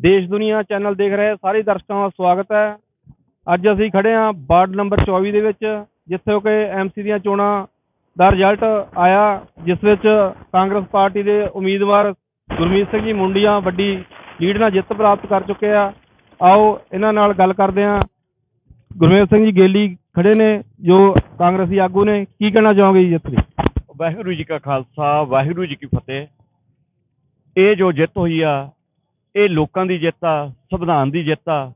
ਦੇਸ਼ ਦੁਨੀਆ ਚੈਨਲ ਦੇਖ ਰਹੇ ਸਾਰੇ ਦਰਸ਼ਕਾਂ ਦਾ ਸਵਾਗਤ ਹੈ। ਅੱਜ ਅਸੀਂ ਖੜੇ ਹਾਂ ਵਾਰਡ ਨੰਬਰ 24 ਦੇ ਵਿੱਚ, ਜਿੱਥੇ ਕਿ ਐਮਸੀ ਦੀਆਂ ਚੋਣਾਂ ਦਾ ਰਿਜ਼ਲਟ ਆਇਆ, ਜਿਸ ਵਿੱਚ ਕਾਂਗਰਸ ਪਾਰਟੀ ਦੇ ਉਮੀਦਵਾਰ ਗੁਰਮੀਤ ਸਿੰਘ ਜੀ ਮੁੰਡੀਆਂ ਵੱਡੀ ਲੀਡ ਨਾਲ ਜਿੱਤ ਪ੍ਰਾਪਤ ਕਰ ਚੁੱਕੇ ਆ। ਆਓ ਇਹਨਾਂ ਨਾਲ ਗੱਲ ਕਰਦੇ ਹਾਂ। ਗੁਰਮੀਤ ਸਿੰਘ ਜੀ ਗੇਲੀ ਖੜੇ ਨੇ, ਜੋ ਕਾਂਗਰਸੀ ਆਗੂ ਨੇ। ਕੀ ਕਹਿਣਾ ਚਾਹੋਗੇ ਜੀ ਜਿੱਤ ਦੀ ਵਾਹਿਗੁਰੂ ਜੀ ਕਾ ਖਾਲਸਾ, ਵਾਹਿਗੁਰੂ ਜੀ ਕੀ ਫਤਿਹ। ਇਹ ਜੋ ਜਿੱਤ ਹੋਈ ਆ ਇਹ ਲੋਕਾਂ ਦੀ ਜਿੱਤ ਆ, ਸੰਵਿਧਾਨ ਦੀ ਜਿੱਤ ਆ।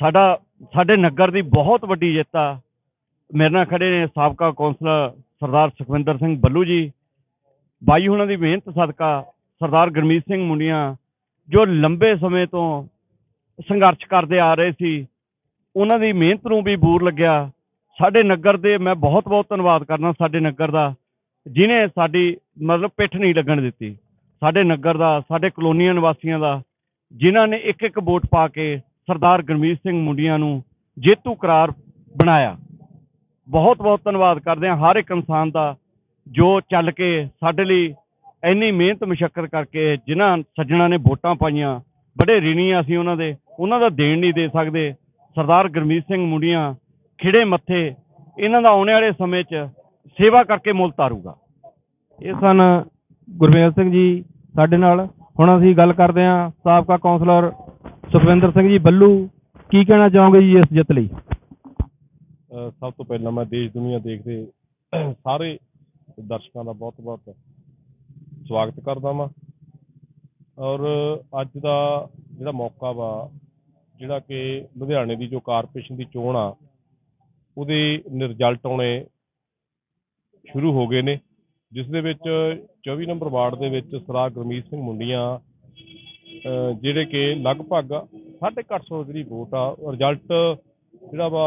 ਸਾਡਾ, ਸਾਡੇ ਨਗਰ ਦੀ ਬਹੁਤ ਵੱਡੀ ਜਿੱਤ ਆ। ਮੇਰੇ ਨਾਲ ਖੜੇ ਨੇ ਸਾਬਕਾ ਕੌਂਸਲਰ ਸਰਦਾਰ ਸੁਖਵਿੰਦਰ ਸਿੰਘ ਬੱਲੂ ਜੀ। ਬਾਈ ਹੁਣਾਂ ਦੀ ਮਿਹਨਤ ਸਦਕਾ ਸਰਦਾਰ ਗੁਰਮੀਤ ਸਿੰਘ ਮੁੰਡੀਆਂ, ਜੋ ਲੰਬੇ ਸਮੇਂ ਤੋਂ ਸੰਘਰਸ਼ ਕਰਦੇ ਆ ਰਹੇ ਸੀ, ਉਹਨਾਂ ਦੀ ਮਿਹਨਤ ਨੂੰ ਵੀ ਬੂਰ ਲੱਗਿਆ। ਸਾਡੇ ਨਗਰ ਦੇ ਮੈਂ ਬਹੁਤ ਬਹੁਤ ਧੰਨਵਾਦ ਕਰਦਾ ਸਾਡੇ ਨਗਰ ਦਾ, ਜਿਨੇ ਸਾਡੀ ਮਤਲਬ ਪਿੱਠ ਨਹੀਂ ਲੱਗਣ ਦਿੱਤੀ। ਸਾਡੇ ਨਗਰ ਦਾ, ਸਾਡੇ ਕਲੋਨੀਆਂ ਨਿਵਾਸੀਆਂ ਦਾ ਜਿਨ੍ਹਾਂ ਨੇ ਇੱਕ ਇੱਕ ਵੋਟ ਪਾ ਕੇ ਸਰਦਾਰ ਗੁਰਮੀਤ ਸਿੰਘ ਮੁੰਡੀਆਂ ਨੂੰ ਜੇਤੂ ਕਰਾਰ ਬਣਾਇਆ। ਬਹੁਤ ਬਹੁਤ ਧੰਨਵਾਦ ਕਰਦੇ ਹਾਂ ਹਰ ਇੱਕ ਇਨਸਾਨ ਦਾ ਜੋ ਚੱਲ ਕੇ ਸਾਡੇ ਲਈ ਇੰਨੀ ਮਿਹਨਤ ਮੁਸ਼ੱਕਰ ਕਰਕੇ ਜਿਨ੍ਹਾਂ ਸੱਜਣਾ ਨੇ ਵੋਟਾਂ ਪਾਈਆਂ ਬੜੇ ਰਿਣੀ ਅਸੀਂ ਉਹਨਾਂ ਦੇ, ਉਹਨਾਂ ਦਾ ਦੇਣ ਨਹੀਂ ਦੇ ਸਕਦੇ। ਸਰਦਾਰ ਗੁਰਮੀਤ ਸਿੰਘ ਮੁੰਡੀਆਂ ਖਿੜੇ ਮੱਥੇ ਇਹਨਾਂ ਦਾ ਆਉਣ ਵਾਲੇ ਸਮੇਂ 'ਚ ਸੇਵਾ ਕਰਕੇ ਮੁੱਲ ਤਾਰੂਗਾ। ਇਹ ਸਨ ਗੁਰਮੇਲ ਸਿੰਘ ਜੀ ਸਾਡੇ ਨਾਲ। ਹੁਣ ਅਸੀਂ ਗੱਲ ਕਰਦੇ ਹਾਂ ਸਾਬਕਾ ਕੌਂਸਲਰ ਸੁਖਵਿੰਦਰ ਸਿੰਘ ਜੀ ਬੱਲੂ, ਕੀ ਕਹਿਣਾ ਚਾਹੋਗੇ ਜੀ ਇਸ ਜਿੱਤ ਲਈ? ਸਭ ਤੋਂ ਪਹਿਲਾਂ ਮੈਂ ਦੇਸ਼ ਦੁਨੀਆ ਦੇਖਦੇ ਸਾਰੇ ਦਰਸ਼ਕਾਂ ਦਾ ਬਹੁਤ-ਬਹੁਤ ਸਵਾਗਤ ਕਰਦਾ ਵਾਂ। ਔਰ ਅੱਜ ਦਾ ਜਿਹੜਾ ਮੌਕਾ ਵਾ, ਜਿਹੜਾ ਕਿ ਲੁਧਿਆਣੇ ਦੀ ਜੋ ਕਾਰਪੋਰੇਸ਼ਨ ਦੀ ਚੋਣ ਆ, ਉਹਦੇ ਰਿਜ਼ਲਟ ਆਉਣੇ ਸ਼ੁਰੂ ਹੋ ਗਏ ਨੇ। ਜਿਸ ਦੇ ਵਿੱਚ 24 ਨੰਬਰ ਵਾਰਡ ਦੇ ਵਿੱਚ ਸਰਦਾਰ ਗੁਰਮੀਤ ਸਿੰਘ ਮੁੰਡੀਆਂ ਜਿਹੜੇ ਕਿ ਲਗਭਗ 850 ਜਿਹੜੀ ਵੋਟ ਆ ਰਿਜ਼ਲਟ ਜਿਹੜਾ ਵਾ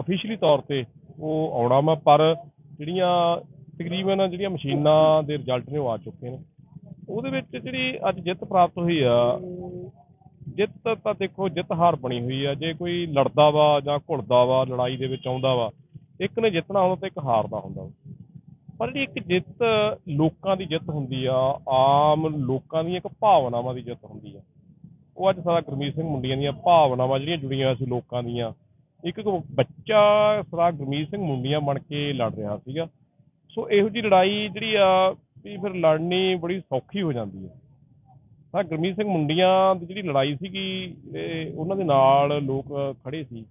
ਅਫੀਸ਼ੀਅਲੀ ਤੌਰ ਤੇ ਉਹ ਆਉਣਾ ਵਾ, ਪਰ ਜਿਹੜੀਆਂ ਤਕਰੀਬਨ ਜਿਹੜੀਆਂ ਮਸ਼ੀਨਾਂ ਦੇ ਰਿਜ਼ਲਟ ਨੇ ਉਹ ਆ ਚੁੱਕੇ ਨੇ ਉਹਦੇ ਵਿੱਚ ਜਿਹੜੀ ਅੱਜ ਜਿੱਤ ਪ੍ਰਾਪਤ ਹੋਈ ਆ, ਜਿੱਤ ਤਾਂ ਦੇਖੋ ਜਿੱਤ ਹਾਰ ਬਣੀ ਹੋਈ ਆ, ਜੇ ਕੋਈ ਲੜਦਾ ਵਾ ਜਾਂ ਘੁਲਦਾ ਵਾ, ਲੜਾਈ ਦੇ ਵਿੱਚ ਆਉਂਦਾ ਵਾ, ਇੱਕ ਨੇ ਜਿੱਤਣਾ ਹੁੰਦਾ ਤੇ ਇੱਕ ਹਾਰਦਾ ਹੁੰਦਾ ਵਾ। ਪਰ ਜਿਹੜੀ ਇੱਕ ਜਿੱਤ ਲੋਕਾਂ ਦੀ ਜਿੱਤ ਹੁੰਦੀ ਆ, ਆਮ ਲੋਕਾਂ ਦੀਆਂ ਇੱਕ ਭਾਵਨਾਵਾਂ ਦੀ ਜਿੱਤ ਹੁੰਦੀ ਆ। ਉਹ ਅੱਜ ਸਾਡਾ ਗੁਰਮੀਤ ਸਿੰਘ ਮੁੰਡੀਆਂ ਦੀਆਂ ਭਾਵਨਾਵਾਂ ਜਿਹੜੀਆਂ ਜੁੜੀਆਂ ਸੀ ਲੋਕਾਂ ਦੀਆਂ। ਇੱਕ ਇੱਕ ਬੱਚਾ ਸਰਦਾਰ ਗੁਰਮੀਤ ਸਿੰਘ ਮੁੰਡੀਆਂ ਬਣ ਕੇ ਲੜ ਰਿਹਾ ਸੀਗਾ। ਸੋ ਇਹੋ ਜੀ ਲੜਾਈ ਜਿਹੜੀ ਆ, ਵੀ ਫਿਰ ਲੜਨੀ ਬੜੀ ਸੌਖੀ ਹੋ ਜਾਂਦੀ ਹੈ ਤਾਂ ਗੁਰਮੀਤ ਸਿੰਘ ਮੁੰਡੀਆਂ ਦੀ ਜਿਹੜੀ ਲੜਾਈ ਸੀਗੀ, ਇਹ ਉਹਨਾਂ ਦੇ ਨਾਲ ਲੋਕ ਖੜੇ ਸੀ।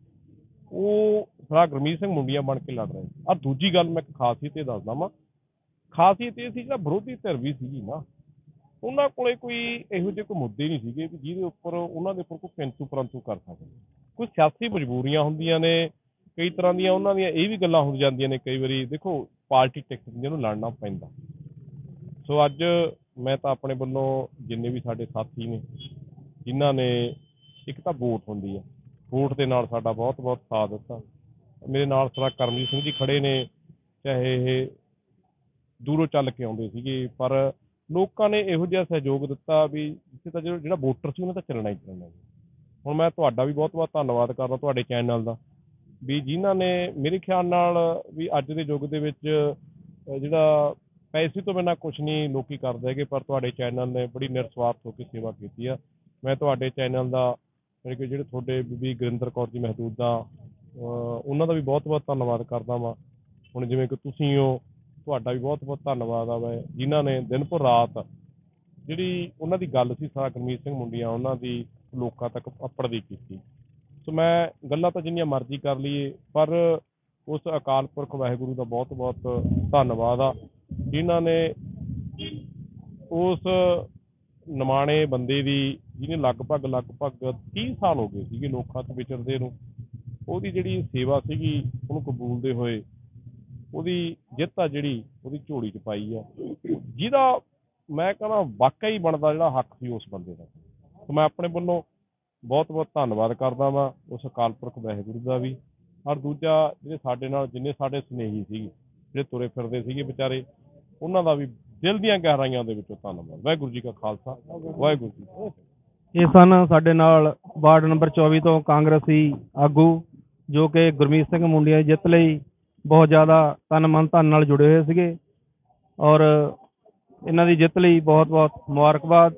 ਉਹ ਸਰਦਾਰ ਗੁਰਮੀਤ ਸਿੰਘ ਮੁੰਡੀਆਂ ਬਣ ਕੇ ਲੜ ਰਹੇ ਆ ਦੂਜੀ ਗੱਲ ਮੈਂ ਇੱਕ ਖਾਸੀਅਤ ਇਹ ਦੱਸਦਾ ਵਾਂ ਖਾਸੀਅਤ ਇਹ ਸੀ ਜਿਹੜਾ ਵਿਰੋਧੀ ਧਿਰ ਵੀ ਸੀਗੀ ਨਾ। ਉਹਨਾਂ ਕੋਲੇ ਕੋਈ ਇਹੋ ਜਿਹੇ ਕੋਈ ਮੁੱਦੇ ਨਹੀਂ ਸੀਗੇ ਕਿ ਜਿਹਦੇ ਉੱਪਰ ਉਹਨਾਂ ਦੇ ਉੱਪਰ ਕੋਈ ਕਿੰਤੂ ਪਰੰਤੂ ਕਰ ਸਕਦੇ ਕੋਈ ਸਿਆਸੀ ਮਜਬੂਰੀਆਂ ਹੁੰਦੀਆਂ ਨੇ, ਕਈ ਤਰ੍ਹਾਂ ਦੀਆਂ ਉਹਨਾਂ ਦੀਆਂ ਇਹ ਵੀ ਗੱਲਾਂ ਹੋ ਜਾਂਦੀਆਂ ਨੇ ਕਈ ਵਾਰੀ, ਦੇਖੋ, ਪਾਰਟੀ ਟਿਕਟ ਜਿਹਨੂੰ ਲੜਨਾ ਪੈਂਦਾ। ਸੋ ਅੱਜ ਮੈਂ ਤਾਂ ਆਪਣੇ ਵੱਲੋਂ ਜਿੰਨੇ ਵੀ ਸਾਡੇ ਸਾਥੀ ਨੇ, ਜਿਨ੍ਹਾਂ ਨੇ ਇੱਕ ਤਾਂ ਵੋਟ ਹੁੰਦੀ ਹੈ ਵੋਟ ਦੇ ਨਾਲ ਸਾਡਾ ਬਹੁਤ ਬਹੁਤ ਸਾਥ ਦਿੱਤਾ। ਮੇਰੇ ਨਾਲ ਸਰਾ ਕਰਮਜੀਤ ਸਿੰਘ ਜੀ ਖੜੇ ਨੇ, ਚਾਹੇ ਇਹ ਦੂਰੋਂ ਚੱਲ ਕੇ ਆਉਂਦੇ ਸੀਗੇ, ਪਰ ਲੋਕਾਂ ਨੇ ਇਹੋ ਜਿਹਾ ਸਹਿਯੋਗ ਦਿੱਤਾ ਵੀ ਜਿੱਥੇ ਤਾਂ ਜਿਹੜਾ ਵੋਟਰ ਸੀ ਉਹਨਾਂ ਤਾਂ ਚੱਲਣਾ ਹੀ ਚੱਲਣਾ ਜੀ। ਹੁਣ ਮੈਂ ਤੁਹਾਡਾ ਵੀ ਬਹੁਤ ਬਹੁਤ ਧੰਨਵਾਦ ਕਰਦਾ ਤੁਹਾਡੇ ਚੈਨਲ ਦਾ। ਵੀ ਜਿਨ੍ਹਾਂ ਨੇ ਮੇਰੇ ਖਿਆਲ ਨਾਲ ਵੀ ਅੱਜ ਦੇ ਯੁੱਗ ਦੇ ਵਿੱਚ ਜਿਹੜਾ ਪੈਸੇ ਤੋਂ ਬਿਨਾਂ ਕੁਝ ਨਹੀਂ ਲੋਕੀ ਕਰਦੇ ਹੈਗੇ, ਪਰ ਤੁਹਾਡੇ ਚੈਨਲ ਨੇ ਬੜੀ ਨਿਰਸਵਾਰਥ ਹੋ ਕੇ ਸੇਵਾ ਕੀਤੀ ਆ। ਮੈਂ ਤੁਹਾਡੇ ਚੈਨਲ ਦਾ ਮੇਰੇ ਕਿ ਜਿਹੜੇ ਤੁਹਾਡੇ ਬੀਬੀ ਗੁਰਿੰਦਰ ਕੌਰ ਜੀ ਮਹਿਦੂਦ ਦਾ ਉਹਨਾਂ ਦਾ ਵੀ ਬਹੁਤ ਬਹੁਤ ਧੰਨਵਾਦ ਕਰਦਾ ਵਾਂ। ਹੁਣ ਜਿਵੇਂ ਕਿ ਤੁਸੀਂ ਹੋ ਤੁਹਾਡਾ ਵੀ ਬਹੁਤ ਬਹੁਤ ਧੰਨਵਾਦ ਆ ਮੈਂ, ਜਿਨ੍ਹਾਂ ਨੇ ਦਿਨ ਭਰ ਰਾਤ ਜਿਹੜੀ ਉਹਨਾਂ ਦੀ ਗੱਲ ਸੀ ਸਾਰਾ ਗੁਰਮੀਤ ਸਿੰਘ ਮੁੰਡੀਆਂ, ਉਹਨਾਂ ਦੀ ਲੋਕਾਂ ਤੱਕ ਅਪੜਦੀ ਕੀਤੀ। ਸੋ ਮੈਂ ਗੱਲਾਂ ਤਾਂ ਜਿੰਨੀਆਂ ਮਰਜ਼ੀ ਕਰ ਲਈਏ, ਪਰ ਉਸ ਅਕਾਲ ਪੁਰਖ ਵਾਹਿਗੁਰੂ ਦਾ ਬਹੁਤ ਬਹੁਤ ਧੰਨਵਾਦ ਆ, ਜਿਨ੍ਹਾਂ ਨੇ ਉਸ ਨਿਮਾਣੇ ਬੰਦੇ ਦੀ, ਜਿਹਨੇ ਲਗਭਗ ਲਗਭਗ 30 ਸਾਲ ਹੋ ਗਏ ਸੀਗੇ ਲੋਕਾਂ ਤੋਂ ਵਿਚਰਦੇ ਨੂੰ, ਉਹਦੀ ਜਿਹੜੀ ਸੇਵਾ ਸੀਗੀ, ਉਹਨੂੰ ਕਬੂਲਦੇ ਹੋਏ ਉਹਦੀ ਜਿੱਤ ਆ ਜਿਹੜੀ ਉਹਦੀ ਝੋਲੀ 'ਚ ਪਾਈ ਆ। ਜਿਹਦਾ ਮੈਂ ਕਹਿੰਦਾ ਵਾਕਈ ਬਣਦਾ ਜਿਹੜਾ ਹੱਕ ਸੀ ਉਸ ਬੰਦੇ ਦਾ। ਸੋ ਮੈਂ ਆਪਣੇ ਵੱਲੋਂ ਬਹੁਤ ਬਹੁਤ ਧੰਨਵਾਦ ਕਰਦਾ ਵਾਂ, ਉਸ ਅਕਾਲ ਪੁਰਖ ਵਾਹਿਗੁਰੂ ਦਾ ਵੀ। ਔਰ ਦੂਜਾ ਜਿਹੜੇ ਸਾਡੇ ਨਾਲ ਜਿੰਨੇ ਸਾਡੇ ਸਨੇਹੀ ਸੀਗੇ, ਜਿਹੜੇ ਤੁਰੇ ਫਿਰਦੇ ਸੀਗੇ ਵਿਚਾਰੇ, ਉਹਨਾਂ ਦਾ ਵੀ ਦਿਲ ਦੀਆਂ ਗਹਿਰਾਈਆਂ ਦੇ ਵਿੱਚੋਂ ਧੰਨਵਾਦ। ਵਾਹਿਗੁਰੂ ਜੀ ਕਾ ਖਾਲਸਾ, ਵਾਹਿਗੁਰੂ ਜੀ ਇਹ ਸਨ ਸਾਡੇ ਨਾਲ ਵਾਰਡ ਨੰਬਰ 24 ਤੋਂ ਕਾਂਗਰਸੀ ਆਗੂ, ਜੋ ਕਿ ਗੁਰਮੀਤ ਸਿੰਘ ਮੁੰਡੀਆਂ ਦੀ ਜਿੱਤ ਲਈ ਬਹੁਤ ਜ਼ਿਆਦਾ ਤਨ ਮਨ ਧਨ ਨਾਲ ਜੁੜੇ ਹੋਏ ਸੀਗੇ ਔਰ ਇਹਨਾਂ ਦੀ ਜਿੱਤ ਲਈ ਬਹੁਤ ਬਹੁਤ ਮੁਬਾਰਕਬਾਦ।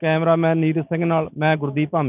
ਕੈਮਰਾਮੈਨ ਨੀਰਜ ਸਿੰਘ ਨਾਲ ਮੈਂ ਗੁਰਦੀਪ ਭਾਮੀ।